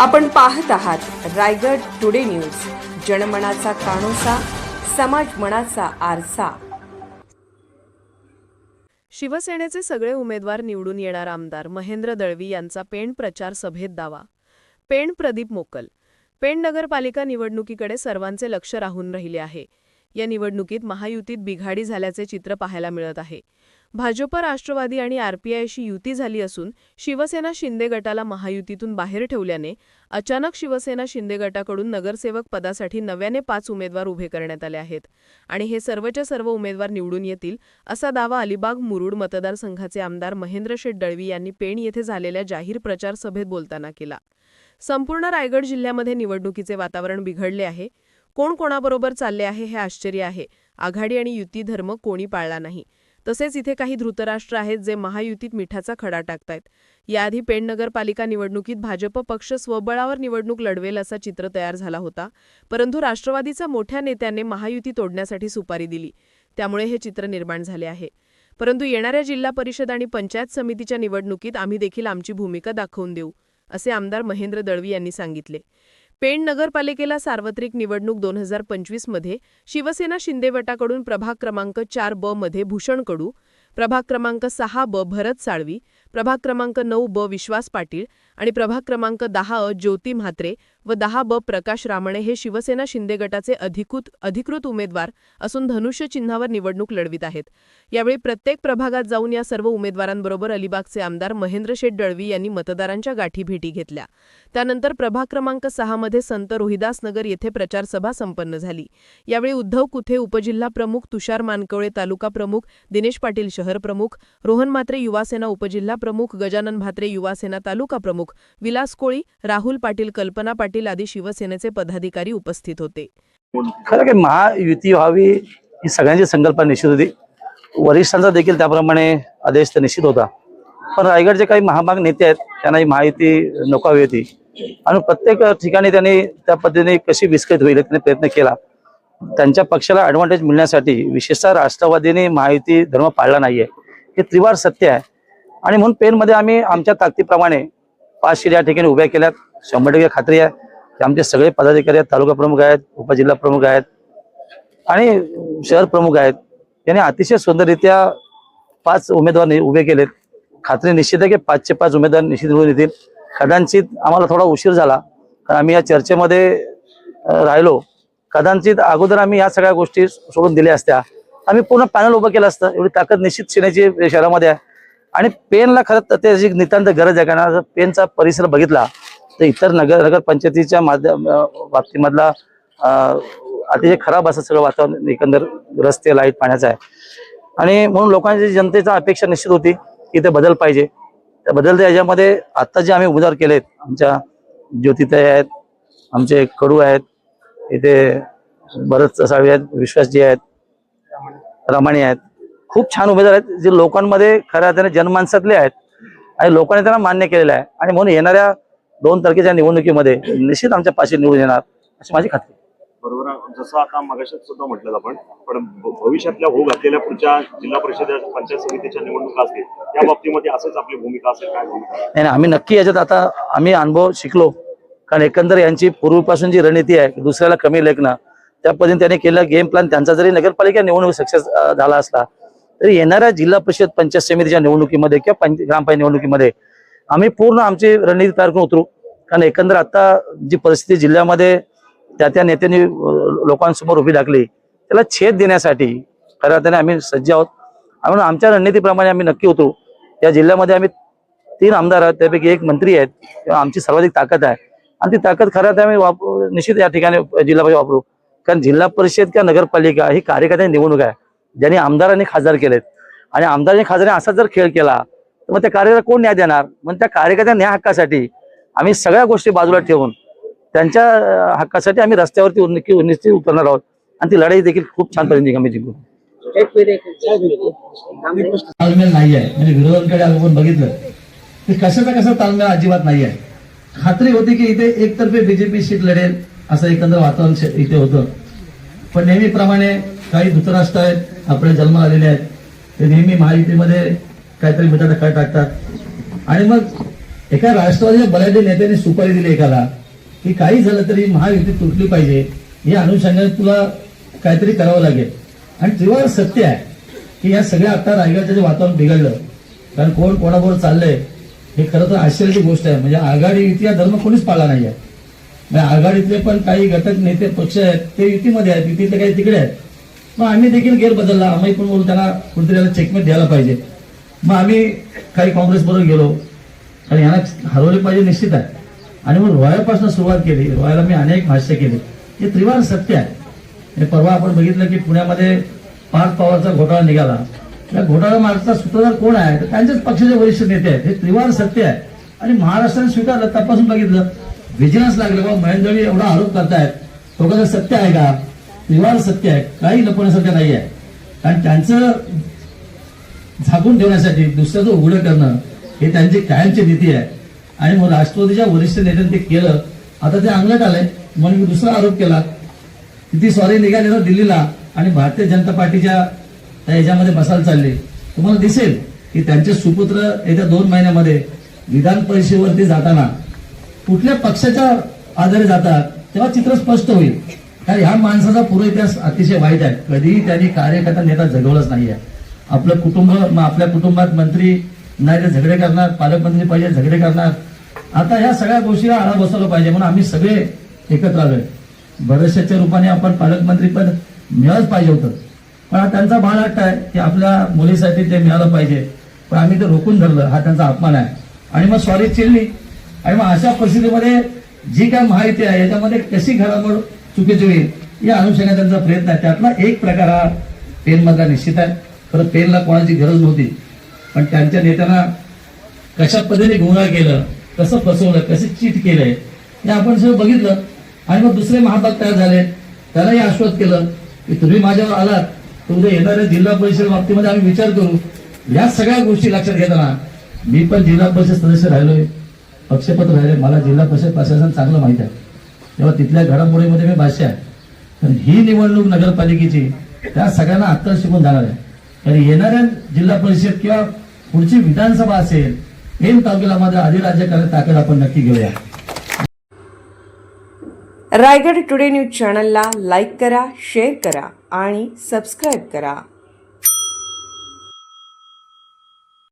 आपण पाहत आहात रायगड टुडे न्यूज. जनमनाचा कानोसा समाज मनाचा आरसा. शिवसेनेचे सगळे उमेदवार निवडून येणार आमदार महेंद्र दळवी यांचा पेण प्रचार सभेत दावा. पेण प्रदीप मोकल. पेण नगरपालिका निवडणुकीकडे सर्वांचे लक्ष राहून राहिले आहे. या निवडणुकीत महायुतीत बिघाडी झाल्याचे चित्र पाहायला मिळत आहे. भाजप राष्ट्रवादी आणि आरपीआयशी युती झाली असून शिवसेना शिंदे गटाला महायुतीतून बाहेर ठेवल्याने अचानक शिवसेना शिंदे गटाकडून नगरसेवक पदासाठी नव्याने पाच उमेदवार उभे करण्यात आले आहेत आणि हे सर्वच्या सर्व उमेदवार निवडून येतील असा दावा अलिबाग मुरुड मतदारसंघाचे आमदार महेंद्र शेठ दळवी यांनी पेण येथे झालेल्या जाहीर प्रचार सभेत बोलताना केला. संपूर्ण रायगड जिल्ह्यामध्ये निवडणुकीचे वातावरण बिघडले आहे. कोण कोणाबरोबर चालले आहे हे आश्चर्य आहे. आघाडी आणि युती धर्म कोणी पाळला नाही. तसेच इथे काही धृतराष्ट्र आहेत जे महायुतीत मिठाचा खडा टाकतायत. याआधी पेण नगरपालिका निवडणुकीत भाजप पक्ष स्वबळावर निवडणूक लढवेल असा चित्र तयार झाला होता. परंतु राष्ट्रवादीचा मोठ्या नेत्याने महायुती तोडण्यासाठी सुपारी दिली. त्यामुळे हे चित्र निर्माण झाले आहे. परंतु येणाऱ्या जिल्हा परिषद आणि पंचायत समितीच्या निवडणुकीत आम्ही देखील आमची भूमिका दाखवून देऊ असे आमदार महेंद्र दळवी यांनी सांगितले. पेण नगरपालिकेला सार्वत्रिक निवडणूक दोन हजार पंचवीसमध्ये शिवसेना शिंदे गटाकडून प्रभाग क्रमांक चार ब मध्ये भूषण कडू प्रभाग क्रमांक सहा ब भरत साळवी प्रभाग क्रमांक नऊ ब विश्वास पाटील आणि प्रभाग क्रमांक दहा अ ज्योती म्हात्रे व दहा ब प्रकाश रामणे हे शिवसेना शिंदे गटाचे अधिकृत अधिकृत उमेदवार असून धनुष्य चिन्हावर निवडणूक लढवित आहेत. यावेळी प्रत्येक प्रभागात जाऊन या सर्व उमेदवारांबरोबर अलिबागचे आमदार महेंद्र शेठ दळवी यांनी मतदारांच्या गाठी भेटी घेतल्या. त्यानंतर प्रभाग क्रमांक सहामध्ये संत रोहिदास नगर येथे प्रचारसभा संपन्न झाली. यावेळी उद्धव कुथे उपजिल्हा प्रमुख तुषार मानकवळे तालुका प्रमुख दिनेश पाटील शहर प्रमुख रोहन म्हात्रे युवासेना उपजिल्हा प्रमुख गजानन भात्रे युवासेना तालुका प्रमुख विलास कोळी राहुल पाटील कल्पना पाटील आदी शिवसेनेचे पदाधिकारी उपस्थित होते. खरं की महायुती व्हावी ही सगळ्यांची संकल्पना निश्चित होती. वरिष्ठांचा देखील त्याप्रमाणे आदेश तर निश्चित होता. पण रायगडचे काही महामाग नेते आहेत त्यांना ही महायुती नको हवी होती. आणि प्रत्येक ठिकाणी त्यांनी त्या पद्धतीने कशी विस्कळीत होईल त्यांनी प्रयत्न केला. त्यांच्या पक्षाला ऍडव्हान्टेज मिळण्यासाठी विशेषतः राष्ट्रवादीने महायुती धर्म पाळला नाहीये. हे त्रिवार सत्य आहे. आणि म्हणून पेनमध्ये आम्ही आमच्या ताकदीप्रमाणे पाच सीट या ठिकाणी उभ्या केल्यात. शंभर टक्के खात्री आहे. आमचे सगळे पदाधिकारी आहेत तालुका प्रमुख आहेत उपजिल्हा प्रमुख आहेत आणि शहर प्रमुख आहेत. यांनी अतिशय सुंदररित्या पाच उमेदवार उभे केलेत. खात्री निश्चित आहे की पाचशे पाच उमेदवार निश्चित होऊन येतील. कदाचित आम्हाला थोडा उशीर झाला कारण आम्ही या चर्चेमध्ये राहिलो. कदाचित अगोदर आम्ही या सगळ्या गोष्टी सोडून दिल्या असत्या. आम्ही पूर्ण पॅनल उभं केलं असतं. एवढी ताकद निश्चित सेनेची शहरामध्ये आहे. आणि पेनला खरं त्याची नितांत गरज आहे कारण पेनचा परिसर बघितला तर इतर नगर नगरपंचायतीच्या माध्यम बाबतीमधला अतिशय खराब असं सगळं वातावरण एकंदर रस्ते लाइट पाण्याचं आहे. आणि म्हणून लोकांची जनतेचा अपेक्षा निश्चित होती की ते बदल पाहिजे. त्या बदलत्या याच्यामध्ये आत्ता जे आम्ही उमेदवार केलेत आमच्या ज्योतिताई आहेत आमचे कडू आहेत इथे बरंच साळवे आहेत विश्वासजी आहेत रमाणी आहेत. खूप छान उमेदवार आहेत जे लोकांमध्ये खऱ्या अर्थाने जनमानसातले आहेत आणि लोकांनी त्यांना मान्य केलेलं आहे. आणि म्हणून येणाऱ्या दोन तारखेच्या निवडणुकीमध्ये निश्चित आमच्या पाशी निवडून येणार अशी माझी खात्री. बरोबर. जसं आता मगाशात सुद्धा म्हटलं आपण पण भविष्यातल्या होऊ घातलेल्या पुढच्या जिल्हा परिषद पंचायत समितीच्या निवडणुका असतील त्या बाबतीमध्ये असंच आपली भूमिका असेल काय भूमिका नाही आम्ही नक्की याच्यात आता आम्ही अनुभव शिकलो कारण एकंदर यांची पूर्वीपासून जी रणनीती आहे दुसऱ्याला कमी लेखणं त्या पद्धतीने त्यांनी केलेला गेम प्लॅन त्यांचा जरी नगरपालिका निवडणूक सक्सेस झाला असला तरी येणाऱ्या जिल्हा परिषद पंचायत समितीच्या निवडणुकीमध्ये किंवा पंच ग्रामपंचायत निवडणुकीमध्ये आम्ही पूर्ण आमची रणनीती तयार करून उतरू. कारण एकंदर आता जी परिस्थिती जिल्ह्यामध्ये त्या त्या नेत्यांनी लोकांसमोर उभी टाकली त्याला छेद देण्यासाठी खऱ्या अर्थाने आम्ही सज्ज आहोत. म्हणून आमच्या रणनीतीप्रमाणे आम्ही नक्की उतरू. या जिल्ह्यामध्ये आम्ही तीन आमदार आहेत त्यापैकी एक मंत्री आहेत. किंवा आमची सर्वाधिक ताकद आहे. आणि ती ताकद खरं तर आम्ही वापरू निश्चित या ठिकाणी जिल्हा परिषद वापरू. कारण जिल्हा परिषद किंवा नगरपालिका ही कार्यकर्त्यांची निवडणूक आहे. ज्यांनी आमदारांनी खासदार केलेत. आणि आमदारांनी खासदारांनी असा जर खेळ केला मग त्या कार्यकर्त्याला कोण न्याय देणार? मग त्या कार्यकर्त्या न्याय हक्कासाठी आम्ही सगळ्या गोष्टी बाजूला ठेवून त्यांच्या हक्कासाठी आम्ही रस्त्यावरती निश्चित उतरणार आहोत. आणि ती लढाई देखील खूप छान पद्धतीने आम्ही जिंकू ताळमेळ नाही आहे. म्हणजे विरोधांकडे आपण बघितलं. की कशाचा कसा ताळमेळ अजिबात नाही आहे. खात्री होती की इथे एकतर्फे बीजेपी सीट लढेल असं एकंदर वातावरण इथे होतं. पण नेहमीप्रमाणे काही धृतराष्ट्र आहेत आपले जन्म आलेले आहेत. ते नेहमी महायुतीमध्ये काहीतरी मिठाचा खळ टाकतात. आणि मग एका राष्ट्रवादीच्या बलाढ्य नेत्याने सुपारी दिली एकाला. की काही झालं तरी महायुती तुटली पाहिजे. या अनुषंगाने तुला काहीतरी करावं लागेल. आणि तेव्हा सत्य आहे की या सगळ्या आता रायगडचं जे वातावरण बिघडलं कारण कोण कोणाबरोबर चाललंय हे खरं तर आश्चर्याची गोष्ट आहे. म्हणजे आघाडी युती हा धर्म कोणीच पाळला नाही आहे म्हणजे आघाडीतले पण काही घटक नेते पक्ष आहेत ते युतीमध्ये आहेत युतीतले काही तिकडे आहेत. मग आम्ही देखील गेर बदलला आम्ही पण बोलून त्यांना कुठेतरी त्याला चेकमेट द्यायला पाहिजे. मग आम्ही काही काँग्रेस बरोबर गेलो. आणि यांना हरवले पाहिजे निश्चित आहे. आणि मग रोयापासून सुरुवात केली. रोयाला मी अनेक भाष्य केली. हे त्रिवार सत्य आहे. आणि परवा आपण बघितलं की पुण्यामध्ये पाच पवारचा घोटाळा निघाला. त्या घोटाळा मागचा सूत्रधार कोण आहे? तर त्यांच्याच पक्षाचे वरिष्ठ नेते आहेत. हे त्रिवार सत्य आहे. आणि महाराष्ट्राने स्वीकारलं तपासून बघितलं. विजिलन्स लागलं. बाबा महेंद्रजी एवढा आरोप करतायत. तो कसं सत्य आहे का? त्रिवार सत्य आहे. काही लपवण्यासारखं नाही आहे कारण त्यांचं झाकून ठेवण्यासाठी दुसऱ्याचं उघडं करणं हे त्यांची कायमची नीती आहे. आणि मग राष्ट्रवादीच्या वरिष्ठ नेत्यांनी ते केलं. आता ते अंगलट आलंय. म्हणून मी दुसरा आरोप केला. ती सॉरी निघाली ना दिल्लीला. आणि भारतीय जनता पार्टीच्या त्या ह्याच्यामध्ये बसायला चालले. तुम्हाला दिसेल की त्यांचे सुपुत्र येत्या दोन महिन्यामध्ये विधान परिषदेवरती जाताना कुठल्या पक्षाच्या आधारे जातात तेव्हा चित्र स्पष्ट होईल. कारण ह्या माणसाचा पूर्व इतिहास अतिशय वाईट आहे. कधीही त्यांनी कार्यकर्ता नेता जगवलंच नाहीये. आपलं कुटुंब मग आपल्या कुटुंबात मंत्री नाही तर झगडे करणार पालकमंत्री पाहिजे झगडे करणार. आता ह्या सगळ्या गोष्टीला आळा बसवलं पाहिजे म्हणून आम्ही सगळे एकत्र आलोय. बरेचशाच्या रूपाने आपण पालकमंत्री पद मिळालंच पाहिजे होतं. पण हा त्यांचा बाळ हट्ट आहे की आपल्या मुलीसाठी ते मिळालं पाहिजे. पण आम्ही ते रोखून धरलं हा त्यांचा अपमान आहे. आणि मग सॉरी चिरली आणि मग अशा परिस्थितीमध्ये जी काय माहिती आहे याच्यामध्ये कशी घडामोड चुकीची होईल या अनुषंगाने त्यांचा प्रयत्न आहे. त्यातला एक प्रकार हा पेनमधला निश्चित आहे. खरं पेनला कोणाची गरज नव्हती. पण त्यांच्या नेत्यांना कशा पद्धतीने गुन्हा केलं कसं फसवलं कसं चीट केलंय हे आपण सगळं बघितलं. आणि मग दुसरे महाभाग तयार झाले. त्यालाही आश्वस्त केलं की तुम्ही माझ्यावर आलात तर उद्या येणाऱ्या जिल्हा परिषद बाबतीमध्ये आम्ही विचार करू. या सगळ्या गोष्टी लक्षात घेताना मी पण जिल्हा परिषद सदस्य राहिलोय. पक्षपत्र राहिले. मला जिल्हा परिषद प्रशासन चांगलं माहीत आहे. तेव्हा तिथल्या घडामोडीमध्ये मी भाष्य आहे. तर ही निवडणूक नगरपालिकेची त्या सगळ्यांना आत्ता शिकून जाणार आहे. कारण येणाऱ्या जिल्हा परिषद किंवा पुढची विधानसभा असेल हेम तालुक्यामध्ये अधिराज्य करण्याची ताकद आपण नक्की घेऊया. रायगड टुडे न्यूज चॅनलला लाईक करा शेअर करा आणि सबस्क्राईब करा.